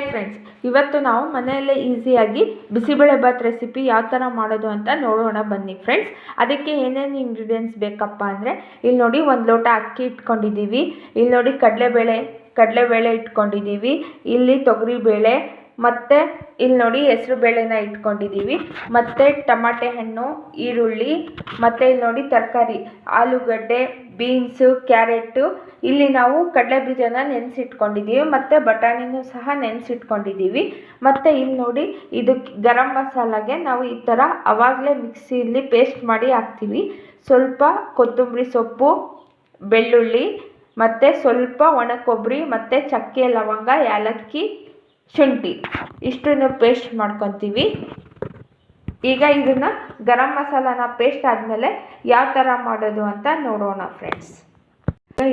Hi friends ಇವತ್ತು ನಾವು ಮನೆಯಲ್ಲೇ ಈಸಿಯಾಗಿ ಬಿಸಿಬೇಳೆಭಾತ್ ರೆಸಿಪಿ ಯಾವ ಥರ ಮಾಡೋದು ಅಂತ ನೋಡೋಣ ಬನ್ನಿ ಫ್ರೆಂಡ್ಸ್ ಅದಕ್ಕೆ ಏನೇನು ಇಂಗ್ರೀಡಿಯೆಂಟ್ಸ್ ಬೇಕಪ್ಪ ಅಂದರೆ, ಇಲ್ಲಿ ನೋಡಿ ಒಂದು ಲೋಟ ಅಕ್ಕಿ ಇಟ್ಕೊಂಡಿದ್ದೀವಿ. ಇಲ್ಲಿ ನೋಡಿ ಕಡಲೆಬೇಳೆ ಕಡಲೆಬೇಳೆ ಇಟ್ಕೊಂಡಿದ್ದೀವಿ. ಇಲ್ಲಿ ತೊಗರಿಬೇಳೆ ಮತ್ತು ಇಲ್ಲಿ ನೋಡಿ ಹೆಸ್ರು ಬೇಳೆನ ಇಟ್ಕೊಂಡಿದ್ದೀವಿ ಮತ್ತು ಟಮಾಟೆ ಹಣ್ಣು, ಈರುಳ್ಳಿ, ಮತ್ತು ಇಲ್ಲಿ ನೋಡಿ ತರಕಾರಿ, ಆಲೂಗಡ್ಡೆ, ಬೀನ್ಸು, ಕ್ಯಾರೆಟು. ಇಲ್ಲಿ ನಾವು ಕಡಲೆ ಬೀಜನ ನೆನೆಸಿಟ್ಕೊಂಡಿದ್ದೀವಿ ಮತ್ತು ಬಟಾಣಿನೂ ಸಹ ನೆನೆಸಿಟ್ಕೊಂಡಿದ್ದೀವಿ ಮತ್ತು ಇಲ್ಲಿ ನೋಡಿ ಇದು ಗರಂ ಮಸಾಲಾಗೆ ನಾವು ಈ ಥರ ಆವಾಗಲೇ ಮಿಕ್ಸಿಯಲ್ಲಿ ಪೇಸ್ಟ್ ಮಾಡಿ ಹಾಕ್ತೀವಿ. ಸ್ವಲ್ಪ ಕೊತ್ತಂಬರಿ ಸೊಪ್ಪು, ಬೆಳ್ಳುಳ್ಳಿ, ಮತ್ತು ಸ್ವಲ್ಪ ಒಣ ಕೊಬ್ಬರಿ, ಮತ್ತು ಚಕ್ಕೆ ಲವಂಗ ಏಲಕ್ಕಿ ಶುಂಠಿ. ಇಷ್ಟನ್ನು ಪೇಸ್ಟ್ ಮಾಡ್ಕೊತೀವಿ. ಈಗ ಇದನ್ನು ಗರಂ ಮಸಾಲಾನ ಪೇಸ್ಟ್ ಆದಮೇಲೆ ಯಾವ ಥರ ಮಾಡೋದು ಅಂತ ನೋಡೋಣ ಫ್ರೆಂಡ್ಸ್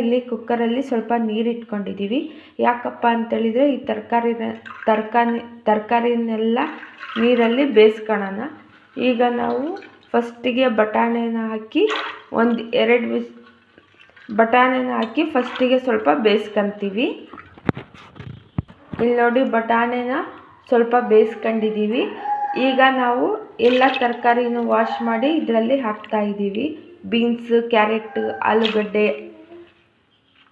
ಇಲ್ಲಿ ಕುಕ್ಕರಲ್ಲಿ ಸ್ವಲ್ಪ ನೀರು ಇಟ್ಕೊಂಡಿದ್ದೀವಿ ಯಾಕಪ್ಪ ಅಂತೇಳಿದರೆ ಈ ತರಕಾರಿ ತರಕಾರಿ, ತರಕಾರಿನೆಲ್ಲ ನೀರಲ್ಲಿ ಬೇಯಿಸ್ಕೊಳ್ಳೋಣ ಈಗ ನಾವು ಫಸ್ಟಿಗೆ ಬಟಾಣಿನ ಹಾಕಿ ಒಂದು ಎರಡು ವಿಸ್, ಬಟಾಣಿನ ಹಾಕಿ ಫಸ್ಟಿಗೆ ಸ್ವಲ್ಪ ಬೇಯಿಸ್ಕೊಂತೀವಿ. ಇಲ್ಲಿ ನೋಡಿ ಬಟಾಣಿನ ಸ್ವಲ್ಪ ಬೇಯಿಸ್ಕೊಂಡಿದ್ದೀವಿ. ಈಗ ನಾವು ಎಲ್ಲ ತರಕಾರಿನೂ ವಾಶ್ ಮಾಡಿ ಇದರಲ್ಲಿ ಹಾಕ್ತಾ ಇದ್ದೀವಿ. ಬೀನ್ಸ್ ಕ್ಯಾರೆಟ್ ಆಲೂಗಡ್ಡೆ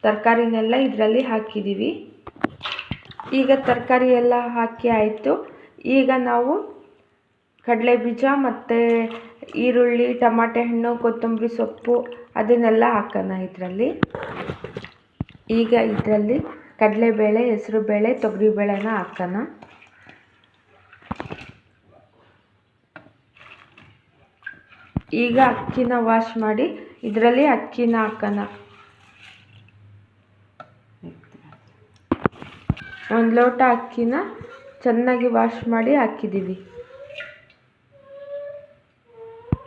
ತರಕಾರಿನೆಲ್ಲ ಇದರಲ್ಲಿ ಹಾಕಿದ್ದೀವಿ. ಈಗ ತರಕಾರಿ ಎಲ್ಲ ಹಾಕಿ ಆಯಿತು. ಈಗ ನಾವು ಕಡಲೆ ಬೀಜ ಮತ್ತು ಈರುಳ್ಳಿ, ಟಮಾಟೆ ಹಣ್ಣು, ಕೊತ್ತಂಬರಿ ಸೊಪ್ಪು ಅದನ್ನೆಲ್ಲ ಹಾಕೋಣ ಇದರಲ್ಲಿ. ಈಗ ಇದರಲ್ಲಿ ಕಡಲೆಬೇಳೆ ತೊಗರಿ ತೊಗರಿಬೇಳೆನ ಹಾಕೋಣ ಈಗ ಅಕ್ಕಿನ ವಾಶ್ ಮಾಡಿ ಇದರಲ್ಲಿ ಅಕ್ಕಿನ ಹಾಕೋಣ. ಒಂದು ಲೋಟ ಅಕ್ಕಿನ ಚೆನ್ನಾಗಿ ವಾಶ್ ಮಾಡಿ ಹಾಕಿದ್ದೀವಿ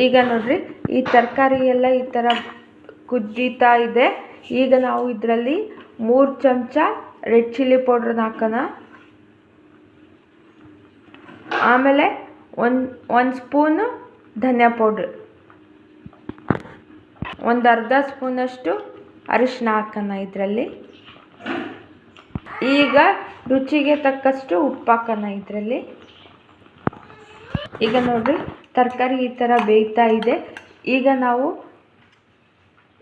ಈಗ ನೋಡ್ರಿ, ಈ ತರಕಾರಿ ಎಲ್ಲ ಈ ಥರ ಕುದ್ದೀತಾ ಇದೆ. ಈಗ ನಾವು ಇದರಲ್ಲಿ ಮೂರು ಚಮಚ ರೆಡ್ ಚಿಲ್ಲಿ ಪೌಡ್ರನ್ನ ಹಾಕೋಣ. ಆಮೇಲೆ ಒಂದು ಒಂದು ಸ್ಪೂನು ಧನಿಯಾ ಪೌಡ್ರ್. ಒಂದು ಅರ್ಧ ಸ್ಪೂನಷ್ಟು ಅರಿಶಿನ ಹಾಕೋಣ ಇದರಲ್ಲಿ. ಈಗ ರುಚಿಗೆ ತಕ್ಕಷ್ಟು ಉಪ್ಪು ಹಾಕೋಣ ಇದರಲ್ಲಿ. ಈಗ ನೋಡಿರಿ, ತರಕಾರಿ ಈ ಥರ ಬೇಯ್ತಾ ಇದೆ. ಈಗ ನಾವು,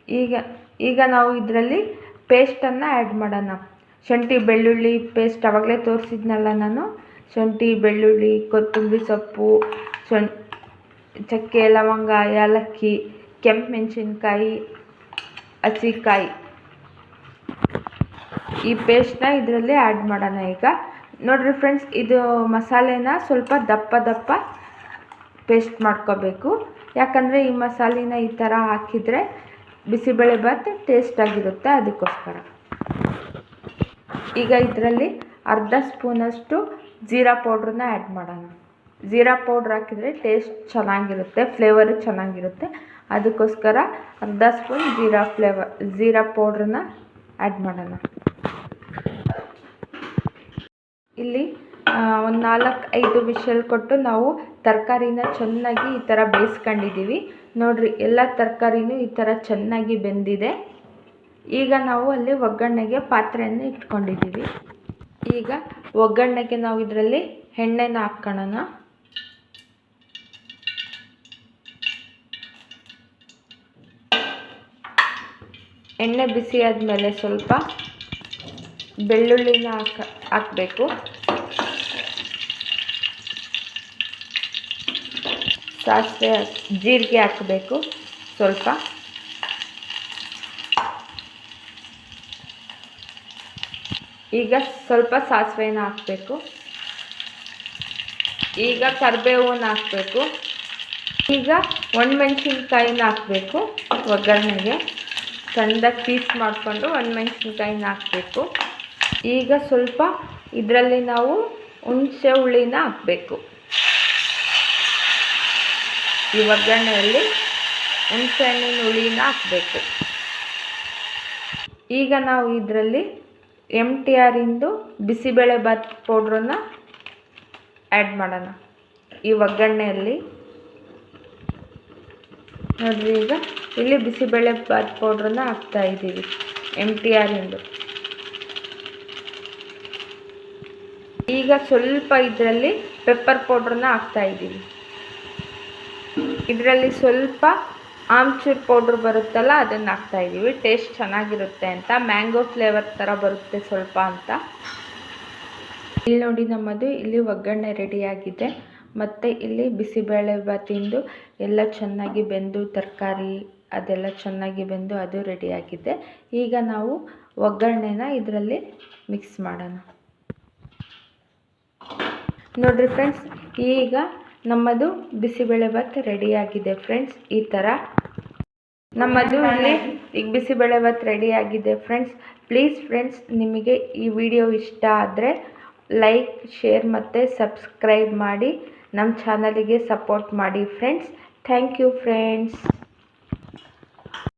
ಈಗ ಈಗ ನಾವು ಇದರಲ್ಲಿ ಪೇಸ್ಟನ್ನು ಆ್ಯಡ್ ಮಾಡೋಣ. ಶುಂಠಿ, ಬೆಳ್ಳುಳ್ಳಿ ಪೇಸ್ಟ್ ಆವಾಗಲೇ ತೋರಿಸಿದ್ನಲ್ಲ ನಾನು. ಶುಂಠಿ, ಬೆಳ್ಳುಳ್ಳಿ, ಕೊತ್ತಂಬರಿ ಸೊಪ್ಪು ಶುಂ ಚಕ್ಕೆ, ಲವಂಗ, ಏಲಕ್ಕಿ, ಕೆಂಪು ಮೆಣಸಿನ್ಕಾಯಿ, ಹಸಿಕಾಯಿ. ಈ ಪೇಸ್ಟ್ನ ಇದರಲ್ಲಿ ಆ್ಯಡ್ ಮಾಡೋಣ ಈಗ. ನೋಡಿರಿ ಫ್ರೆಂಡ್ಸ್, ಇದು ಮಸಾಲೆನ ಸ್ವಲ್ಪ ದಪ್ಪ ದಪ್ಪ ಪೇಸ್ಟ್ ಮಾಡ್ಕೋಬೇಕು. ಯಾಕಂದರೆ ಈ ಮಸಾಲೆನ ಈ ಥರ ಹಾಕಿದರೆ ಬಿಸಿಬೇಳೆಭಾತ್ ಟೇಸ್ಟಾಗಿರುತ್ತೆ ಅದಕ್ಕೋಸ್ಕರ. ಈಗ ಇದರಲ್ಲಿ ಅರ್ಧ ಸ್ಪೂನಷ್ಟು ಜೀರಾ ಪೌಡ್ರನ್ನ ಆ್ಯಡ್ ಮಾಡೋಣ. ಜೀರಾ ಪೌಡ್ರ್ ಹಾಕಿದರೆ ಟೇಸ್ಟ್ ಚೆನ್ನಾಗಿರುತ್ತೆ ಫ್ಲೇವರು ಚೆನ್ನಾಗಿರುತ್ತೆ. ಅದಕ್ಕೋಸ್ಕರ ಅರ್ಧ ಸ್ಪೂನ್ ಜೀರಾ ಫ್ಲೇವರ್ ಜೀರಾ ಪೌಡ್ರನ್ನ ಆ್ಯಡ್ ಮಾಡೋಣ. ಇಲ್ಲಿ ಒಂದು ನಾಲ್ಕು ಐದು ವಿಷಲ್ ಕೊಟ್ಟು ನಾವು ತರಕಾರಿನ ಚೆನ್ನಾಗಿ ಈ ಥರ ಬೇಯಿಸ್ಕೊಂಡಿದ್ದೀವಿ ನೋಡಿರಿ, ಎಲ್ಲ ತರಕಾರಿನೂ ಈ ಥರ ಚೆನ್ನಾಗಿ ಬೆಂದಿದೆ. ಈಗ ನಾವು ಅಲ್ಲಿ ಒಗ್ಗರಣೆಗೆ ಪಾತ್ರೆಯನ್ನು ಇಟ್ಕೊಂಡಿದ್ದೀವಿ ಈಗ ಒಗ್ಗರಣೆಗೆ ನಾವು ಇದರಲ್ಲಿ ಎಣ್ಣೆನ ಹಾಕ್ಕೊಳ್ಳೋಣ ಎಣ್ಣೆ ಬಿಸಿ ಆದಮೇಲೆ ಸ್ವಲ್ಪ ಬೆಳ್ಳುಳ್ಳಿನ ಹಾಕ, ಹಾಕಬೇಕು. ಸಾಸಿವೆ ಜೀರಿಗೆ ಹಾಕಬೇಕು ಸ್ವಲ್ಪ. ಈಗ ಸ್ವಲ್ಪ ಸಾಸಿವೆನ ಹಾಕಬೇಕು. ಈಗ ಕರಿಬೇವನ್ನ ಹಾಕಬೇಕು. ಈಗ ಒಣಮೆಣ್ಸಿನ್ಕಾಯಿನ ಹಾಕಬೇಕು. ಒಗ್ಗರಣೆಗೆ ಚಂದ ಪೀಸ್ ಮಾಡಿಕೊಂಡು ಒಣಮೆಣ್ಸಿನ್ಕಾಯಿನ ಹಾಕಬೇಕು. ಈಗ ಸ್ವಲ್ಪ ಇದರಲ್ಲಿ ನಾವು ಹುಣಸೆ ಹುಳಿನ ಹಾಕಬೇಕು. ಈ ಒಗ್ಗರಣೆಯಲ್ಲಿ ಹುಣಸೆ ಹಣ್ಣಿನ ಹುಳಿನ ಹಾಕಬೇಕು. ಈಗ ನಾವು ಇದರಲ್ಲಿ ಎಂ ಟಿ ಆರಿಂದು ಬಿಸಿಬೇಳೆಭಾತ್ ಪೌಡ್ರನ್ನ ಆ್ಯಡ್ ಮಾಡೋಣ. ಈ ಒಗ್ಗರಣೆಯಲ್ಲಿ ನೋಡಿರಿ ಈಗ ಇಲ್ಲಿ ಬಿಸಿಬೇಳೆಭಾತ್ ಪೌಡ್ರನ್ನ ಹಾಕ್ತಾ ಇದ್ದೀವಿ ಎಂ ಟಿ ಆರಿಂದು ಈಗ ಸ್ವಲ್ಪ ಇದರಲ್ಲಿ ಪೆಪ್ಪರ್ ಪೌಡ್ರನ್ನ ಹಾಕ್ತಾ ಇದ್ದೀವಿ. ಇದರಲ್ಲಿ ಸ್ವಲ್ಪ ಆಮ್ಚೂರ್ ಪೌಡ್ರ್ ಬರುತ್ತಲ್ಲ, ಅದನ್ನು ಹಾಕ್ತಾ ಇದ್ದೀವಿ. ಟೇಸ್ಟ್ ಚೆನ್ನಾಗಿರುತ್ತೆ ಅಂತ. ಮ್ಯಾಂಗೋ ಫ್ಲೇವರ್ ಥರ ಬರುತ್ತೆ ಸ್ವಲ್ಪ ಅಂತ. ಇಲ್ಲಿ ನೋಡಿ ನಮ್ಮದು, ಇಲ್ಲಿ ಒಗ್ಗರಣೆ ರೆಡಿಯಾಗಿದೆ ಮತ್ತು ಇಲ್ಲಿ ಬಿಸಿಬೇಳೆ ಬಾತಿಂದು ಎಲ್ಲ ಚೆನ್ನಾಗಿ ಬೆಂದು, ತರಕಾರಿ ಅದೆಲ್ಲ ಚೆನ್ನಾಗಿ ಬೆಂದು ಅದು ರೆಡಿಯಾಗಿದೆ ಈಗ ನಾವು ಒಗ್ಗರಣೆನ ಇದರಲ್ಲಿ ಮಿಕ್ಸ್ ಮಾಡೋಣ. ನೋಡಿರಿ ಫ್ರೆಂಡ್ಸ್ ಈಗ ನಮ್ಮದು ಬಿಸಿಬೇಳೆ ಭಾತ್ ರೆಡಿಯಾಗಿದೆ ಫ್ರೆಂಡ್ಸ್ ಈ ಥರ ನಮ್ಮದು ಇಲ್ಲಿ ಈಗ ಬಿಸಿಬೇಳೆ ಭಾತ್ ರೆಡಿಯಾಗಿದೆ ಫ್ರೆಂಡ್ಸ್. ಪ್ಲೀಸ್ ಫ್ರೆಂಡ್ಸ್ ನಿಮಗೆ ಈ ವಿಡಿಯೋ ಇಷ್ಟ ಆದರೆ ಲೈಕ್ ಶೇರ್ ಮತ್ತು ಸಬ್ಸ್ಕ್ರೈಬ್ ಮಾಡಿ. ನಮ್ಮ ಚಾನಲಿಗೆ ಸಪೋರ್ಟ್ ಮಾಡಿ ಫ್ರೆಂಡ್ಸ್. Thank you friends.